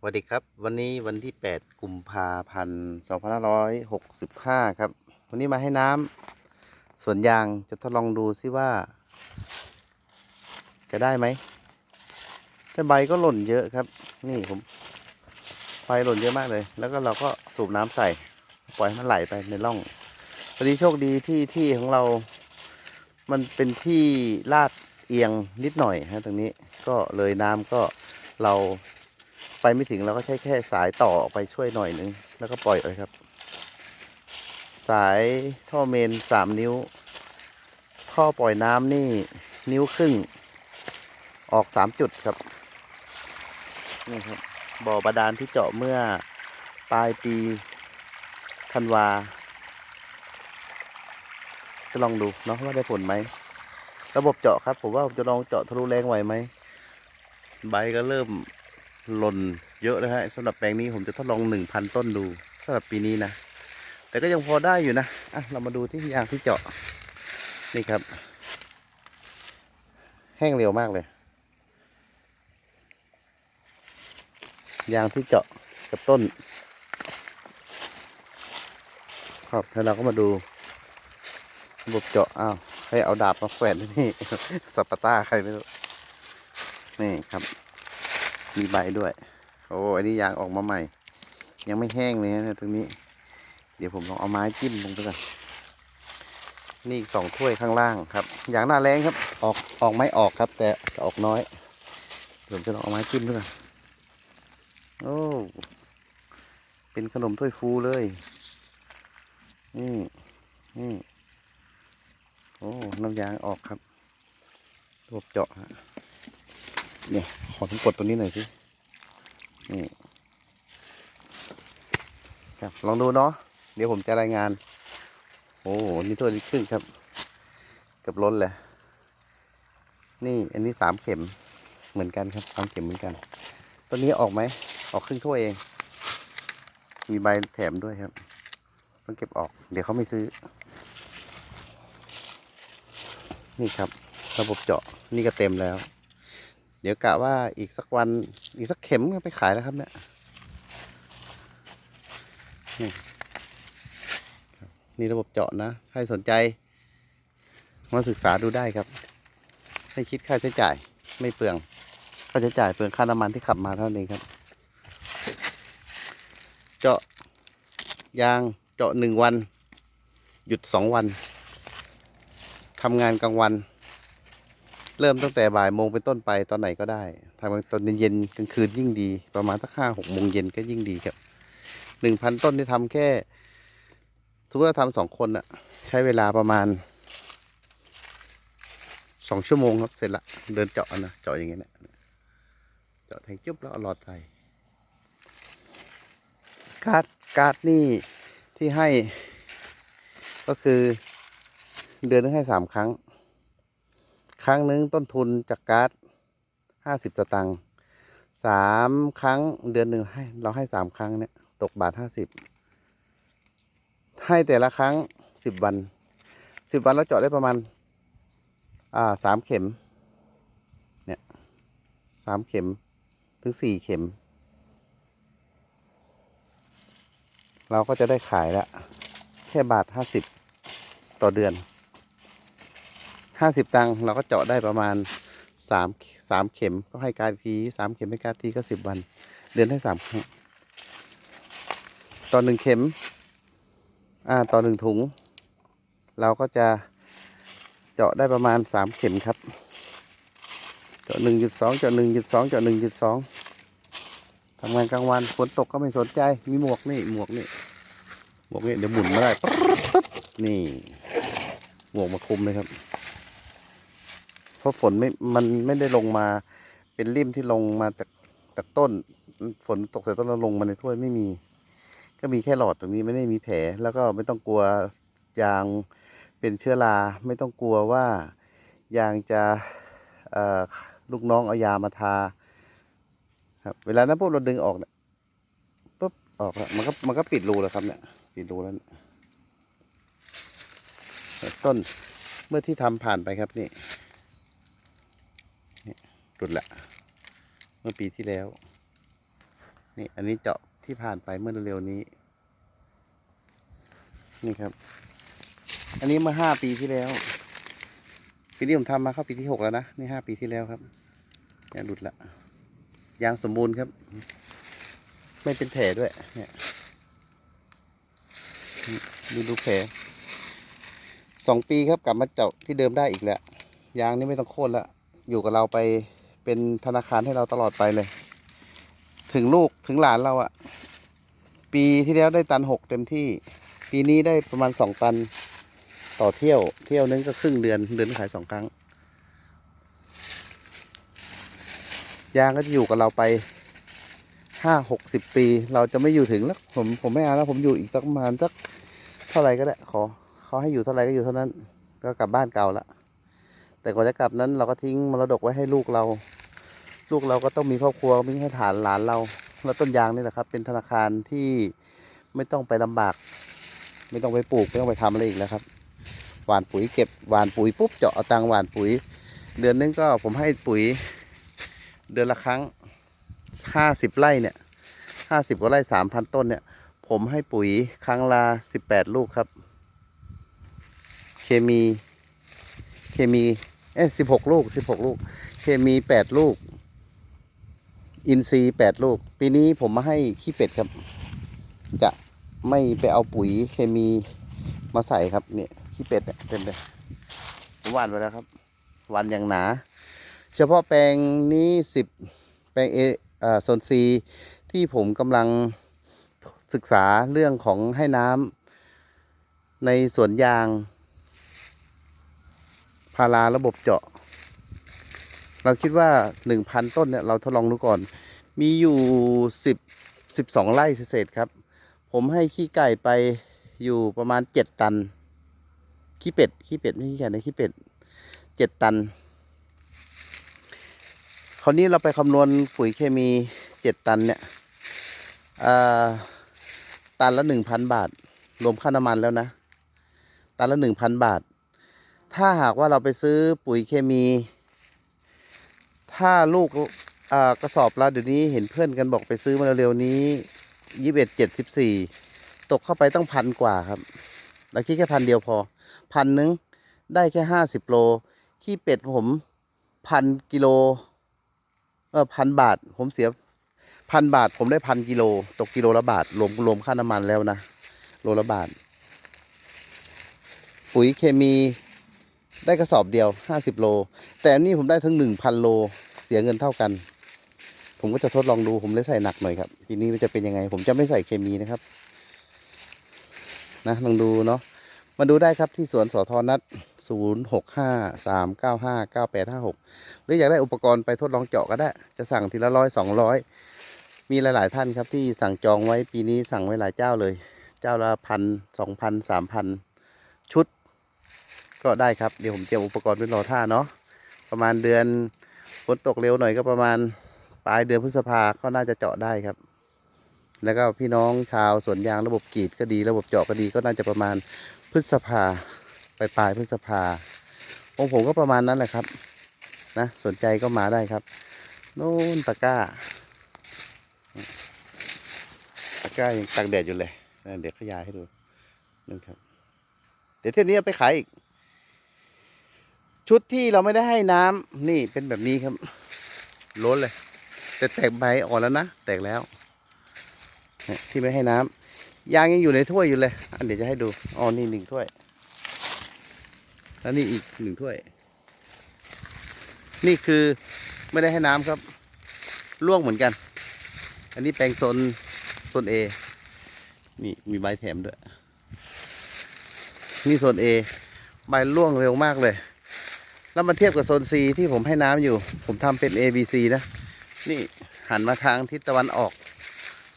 สวัสดีครับ วันนี้วันที่ 8 กุมภาพันธ์2565 ครับ วันนี้มาให้น้ำสวนยางจะทดลองดูซิว่า จะได้ไหมแต่ใบก็หล่นเยอะครับ นี่ผมไฟหล่นเยอะมากเลย แล้วก็เราก็สูบน้ำใส่ ปล่อยให้มันไหลไปในร่องพอดีโชคดีที่ที่ของเรา มันเป็นที่ลาดเอียงนิดหน่อยฮะตรงนี้ก็เลยน้ำก็เรา ไปไม่ถึงเราก็ใช้แค่สายต่อออกไปช่วยหน่อยนึง แล้วก็ปล่อยเลยครับ สายท่อเมนสามนิ้ว ท่อปล่อยน้ำนี่นิ้วครึ่ง ออกสามจุดครับ นี่ครับบ่อบาดาลที่เจาะเมื่อปลายปีธันวา จะลองดูเนาะว่าได้ผลไหม ระบบเจาะครับ ผมว่าผมจะลองเจาะทะลุแรงไหวไหม ใบก็เริ่ม หล่นเยอะเลยฮะสำหรับแปลงนี้ผมจะทดลองหนึ่งพันต้นดูสำหรับปีนี้นะ แต่ก็ยังพอได้อยู่นะอะเรามาดูที่ยางที่เจาะนี่ครับ แห้งเร็วมากเลย ยางที่เจาะกับต้น ครับแล้วเราก็มาดูระบบเจาะอ้าวให้เอาดาบมาแขวนที่นี่สัปปะต้าใครไม่รู้นี่ครับ มีใบด้วย โอ้อันนี้ยางออกมาใหม่ ยังไม่แห้งเลยนะตรงนี้ เดี๋ยวผมลองเอาไม้จิ้มลงไปก่อนนี่อีกสองถ้วยข้างล่างครับ อย่างหน้าแรงครับ ออกออกไม้ออกครับ แต่จะออกน้อยผมจะลองเอาไม้จิ้มด้วยก่อนโอ้ เป็นขนมถ้วยฟูเลย นี่ นี่ โอ้ น้ำยางออกครับระบบเจาะฮะ เนี่ย ขอผมกดตัวนี้หน่อยสินี่ครับลองดูเนาะเดี๋ยวผมจะรายงาน โอ้โหนี่ถ้วยลิตรครึ่งครับ เกือบล้นเลยนี่อันนี้สามเข็มเหมือนกันครับสามเข็มเหมือนกัน ตัวนี้ออกไหมออกครึ่งถ้วยเอง มีใบแถมด้วยครับต้องเก็บออก เดี๋ยวเขาไม่ซื้อ นี่ครับ ระบบเจาะนี่ก็เต็มแล้ว เดี๋ยวกะว่าอีกสักวันอีกสักเข็มก็ไปขายแล้วครับเนี่ยนี่ครับนี่ระบบเจาะนะ ใครสนใจ มาศึกษาดูได้ครับ ไม่คิดค่าใช้จ่าย ไม่เปลือง ค่าใช้จ่ายเปลืองค่าน้ำมันที่ขับมาเท่านั้นครับ เจาะยางเจาะหนึ่งวัน หยุดสองวันทำงานกลางวัน เริ่มตั้งแต่บ่ายโมงเป็นต้นไปตอนไหนก็ได้ทำตอนเย็นๆกลางคืนยิ่งดี ประมาณสักห้าหกโมงเย็นก็ยิ่งดีครับหนึ่งพันต้นที่ทำแค่สมมติว่าทำสองคนอะใช้เวลาประมาณสองชั่วโมงครับเสร็จละเดินเจาะนะเจาะอย่างเงี้ยนะเจาะแทงจุ๊บแล้วหลอดใส่การ์ดการ์ดนี่ที่ให้ ก็คือเดือนนึงให้สามครั้ง รั้งหนึ่งต้นทุนจากการ์ดห้าสิบสตังค์สามครั้งเดือนหนึ่งให้เราให้สามครั้งเนี่ยตกบาทห้าสิบให้แต่ละครั้งสิบวันสิบวันเราเจาะได้ประมาณ อ่าสามเข็ม เนี่ยสามเข็มถึงสี่เข็ม เราก็จะได้ขายละแค่บาทห้าสิบต่อเดือน ห้าสิบตังค์เราก็เจาะได้ประมาณสามสามเข็มก็ให้การทีสามเข็มให้การทีก็สิบวัน เดือนให้สามครั้งต่อหนึ่งเข็ม อ่าต่อหนึ่งถุง เราก็จะเจาะได้ประมาณสามเข็มครับ เจาะหนึ่งจุดสองเจาะหนึ่งจุดสองเจาะหนึ่งจุดสองทำงานกลางวันฝนตกก็ไม่สนใจ มีหมวกนี่หมวกนี่หมวกนี่เดี๋ยวหมุนมาได้นี่หมวกมาคุมเลยครับ ราะฝนไม่ มันไม่ได้ลงมา เป็นริมที่ลงมาจากจากต้น ฝนตกใส่ต้นแล้วลงมาในถ้วยไม่มี ก็มีแค่หลอดตรงนี้ไม่ได้มีแผล แล้วก็ไม่ต้องกลัวยางเป็นเชื้อรา ไม่ต้องกลัวว่ายางจะอ่อลูกน้องเอายามาทา ครับ เวลานั้นพวกเราดึงออกเนี่ยปุ๊บออกแล้วมันก็มันก็ปิดรูแล้วครับเนี่ย ปิดรูแล้วนต้นเมื่อที่ทำผ่านไปครับนี่ หลุดละ เมื่อปีที่แล้ว นี่อันนี้เจาะที่ผ่านไปเมื่อเร็วๆนี้ นี่ครับ อันนี้เมื่อห้าปีที่แล้วปีนี้ผมทำมาเข้าปีที่หกแล้วนะนี่ห้าปีที่แล้วครับเนี่ยหลุดละยางสมบูรณ์ครับ ไม่เป็นแผลด้วย เนี่ยดูดูแผลสองปีครับกลับมาเจาะที่เดิมได้อีกแล้วยางนี่ไม่ต้องโค่นละอยู่กับเราไป เป็นธนาคารให้เราตลอดไปเลย ถึงลูกถึงหลานเราอะปีที่แล้วได้ตันหกเต็มที่ ปีนี้ได้ประมาณสองตันต่อเที่ยว เที่ยวนึงก็ครึ่งเดือนเดือนขายสองครั้ง ยางก็จะอยู่กับเราไปห้าหกสิบปี เราจะไม่อยู่ถึงแล้วผมผมไม่เอาแล้วผมอยู่อีกสักประมาณสักเท่าไหร่ก็ได้ขอเขาให้อยู่เท่าไหร่ก็อยู่เท่านั้น ก็กลับบ้านเก่าละแต่ก่อนจะกลับนั้นเราก็ทิ้งมรดกไว้ให้ลูกเรา ลูกเราก็ต้องมีครอบครัวมีให้ฐานหลานเราแล้วต้นยางนี่แหละครับ เป็นธนาคารที่ไม่ต้องไปลำบาก ไม่ต้องไปปลูกไม่ต้องไปทำอะไรอีกแล้วครับ หว่านปุ๋ยเก็บหว่านปุ๋ยปุ๊บเจาะเอาตังหว่านปุ๋ย เดือนนึงก็ผมให้ปุ๋ย เดือนละครั้งห้าสิบไร่เนี่ยห้าสิบกว่าไร่สามพันต้นเนี่ย ผมให้ปุ๋ยครั้งละสิบแปดลูกครับ เคมี เคมีเอ้สิบหกลูกสิบหกลูก เคมีแปดลูก อินทรีย์แปดลูก ปีนี้ผมมาให้ขี้เป็ดครับ จะไม่ไปเอาปุ๋ยเคมีมาใส่ครับเนี่ยขี้เป็ดเนี่ยเต็มเลยผมหว่านไปแล้วครับหว่านอย่างหนา เฉพาะแปลงนี้สิบแปลงเออ่าโซนซีที่ผมกำลังศึกษาเรื่องของให้น้ำในสวนยาง พาราระบบเจาะ เราคิดว่าหนึ่งพันต้นเนี่ยเราทดลองดูก่อน มีอยู่สิบสิบสองไร่เศษครับ ผมให้ขี้ไก่ไปอยู่ประมาณเจ็ดตัน ขี้เป็ด ขี้เป็ดไม่ใช่ขี้ไก่นะขี้เป็ดเจ็ดตัน คราวนี้เราไปคำนวณปุ๋ยเคมีเจ็ดตันเนี่ยตันละหนึ่งพันบาท รวมค่าน้ำมันแล้วนะ ตันละหนึ่งพันบาท ถ้าหากว่าเราไปซื้อปุ๋ยเคมี ถ้าลูกกระสอบละเดี๋ยวนี้เห็นเพื่อนกันบอกไปซื้อมาเร็วๆนี้ยี่สิบเอ็ดเจ็ดสิบสี่ตกเข้าไปต้องพันกว่าครับเราคิดแค่พันเดียวพอ พันนึงได้แค่ห้าสิบโล ขี้เป็ดผมพันกิโลเออพันบาท ผมเสียพันบาท ผมได้พันกิโล ตกกิโลละบาทรวมรวมค่าน้ำมันแล้วนะโลละบาท ปุ๋ยเคมีได้กระสอบเดียวห้าสิบโล แต่อันนี่ผมได้ทั้งหนึ่งพันโล เสียเงินเท่ากัน ผมก็จะทดลองดูผมเลยใส่หนักหน่อยครับ ทีนี้มันจะเป็นยังไง ผมจะไม่ใส่เคมีนะครับ นะลองดูเนาะมาดูได้ครับที่สวนสอทอนัดศูนย์หกห้าสามเก้าห้าเก้าแปดห้าหกหรืออยากได้อุปกรณ์ไปทดลองเจาะก็ได้ จะสั่งทีละร้อยสองร้อยมีหลาย ๆ ท่านครับที่สั่งจองไว้ปีนี้สั่งไว้หลายเจ้าเลย เจ้าละพันสองพันสามพันชุด ก็ได้ครับ เดี๋ยวผมเตรียมอุปกรณ์ไว้รอท่าเนาะประมาณเดือน ฝนตกเร็วหน่อยก็ประมาณปลายเดือนพฤษภาก็น่าจะเจาะได้ครับ แล้วก็พี่น้องชาวสวนยางระบบกรีดก็ดี ระบบเจาะก็ดีก็น่าจะประมาณพฤษภาปลายปลายพฤษภาองผมก็ประมาณนั้นแหละครับ นะสนใจก็มาได้ครับโน่นตะก้าตะก้ายังตากแดดอยู่เลยเดี๋ยวขยายให้ดูนั่นครับ เดี๋ยวเที่ยวนี้เอาไปขายอีก ชุดที่เราไม่ได้ให้น้ำนี่เป็นแบบนี้ครับล้นเลย แต่แตกใบอ่อนแล้วนะ แตกแล้วที่ไม่ให้น้ำยางยังอยู่ในถ้วยอยู่เลย อันเดี๋ยวจะให้ดูอ๋อนี่หนึ่งถ้วยแล้วนี่อีกหนึ่งถ้วย นี่คือไม่ได้ให้น้ำครับร่วงเหมือนกัน อันนี้แปลงโซนโซนเอนี่มีใบแถมด้วย นี่โซน A ใบร่วงเร็วมากเลย แล้วมาเทียบกับโซน C ที่ผมให้น้ำอยู่ ผมทำเป็น A B C นะ นี่หันมาทางทิศตะวันออก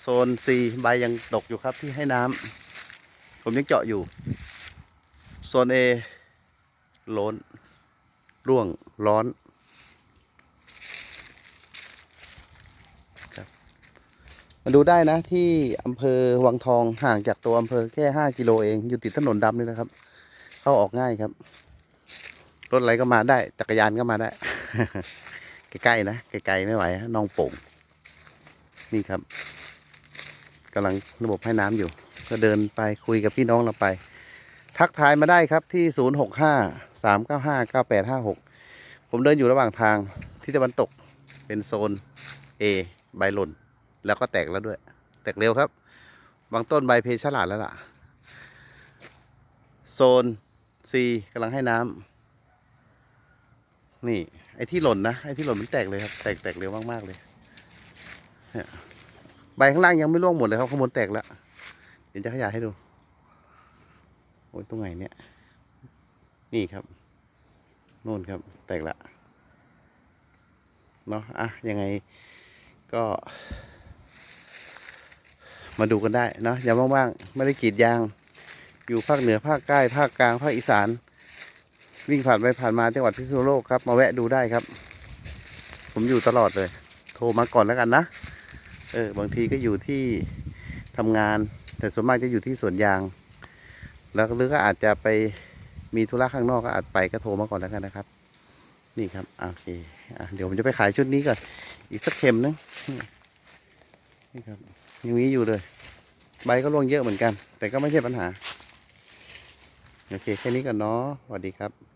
โซน C ใบยังตกอยู่ครับที่ให้น้ำผมยังเจาะอยู่ โซน A ล้น ร่วงร้อนครับมาดูได้นะที่อำเภอวังทองห่างจากตัวอำเภอแค่ห้ากิโลเอง อยู่ติดถนนดำนี่นะครับ เข้าออกง่ายครับ รถอะไรก็มาได้ จักรยานก็มาได้ ใกล้ๆนะไกลๆไม่ไหวน้องโป่ง นี่ครับกำลังระบบให้น้ำอยู่ ก็เดินไปคุยกับพี่น้องเราไป ทักทายมาได้ครับที่ 0 6 5 3 9 5 9 8 5 6 ผมเดินอยู่ระหว่างทางที่ตะวันตกเป็นโซน A ใบหล่น แล้วก็แตกแล้วด้วย แตกเร็วครับ บางต้นใบเพชรลาดแล้วล่ะ โซน C กำลังให้น้ำ นี่ ไอ้ที่หล่นนะ ไอ้ที่หล่นมันแตกเลยครับ แตกแตกเร็วมากๆเลยใบข้างล่างยังไม่ร่วงหมดเลยครับข้างบนแตกแล้ว เดี๋ยวจะขยายให้ดู โอ้ยตรงไหนเนี่ย นี่ครับ โน่นครับ แตกละ เนาะอะ ยังไงก็ มาดูกันได้เนาะอย่าว่างๆ ไม่ได้กรีดยาง อยู่ภาคเหนือภาคใต้ภาคกลางภาคอีสาน วิ่งผ่านไปผ่านมาจังหวัดพิษณุโลกครับ มาแวะดูได้ครับ ผมอยู่ตลอดเลย โทรมาก่อนแล้วกันนะเออบางทีก็อยู่ที่ทำงาน แต่ส่วนมากจะอยู่ที่สวนยาง แล้วหรือก็อาจจะไปมีธุระข้างนอกก็อาจไปก็โทรมาก่อนแล้วกันนะครับ นี่ครับโอเคอะเดี๋ยวผมจะไปขายชุดนี้ก่อนอีกสักเข็มนึงนี่ครับยังมีอยู่เลย ใบก็ร่วงเยอะเหมือนกัน แต่ก็ไม่ใช่ปัญหา โอเค แค่นี้ก่อนเนาะสวัสดีครับ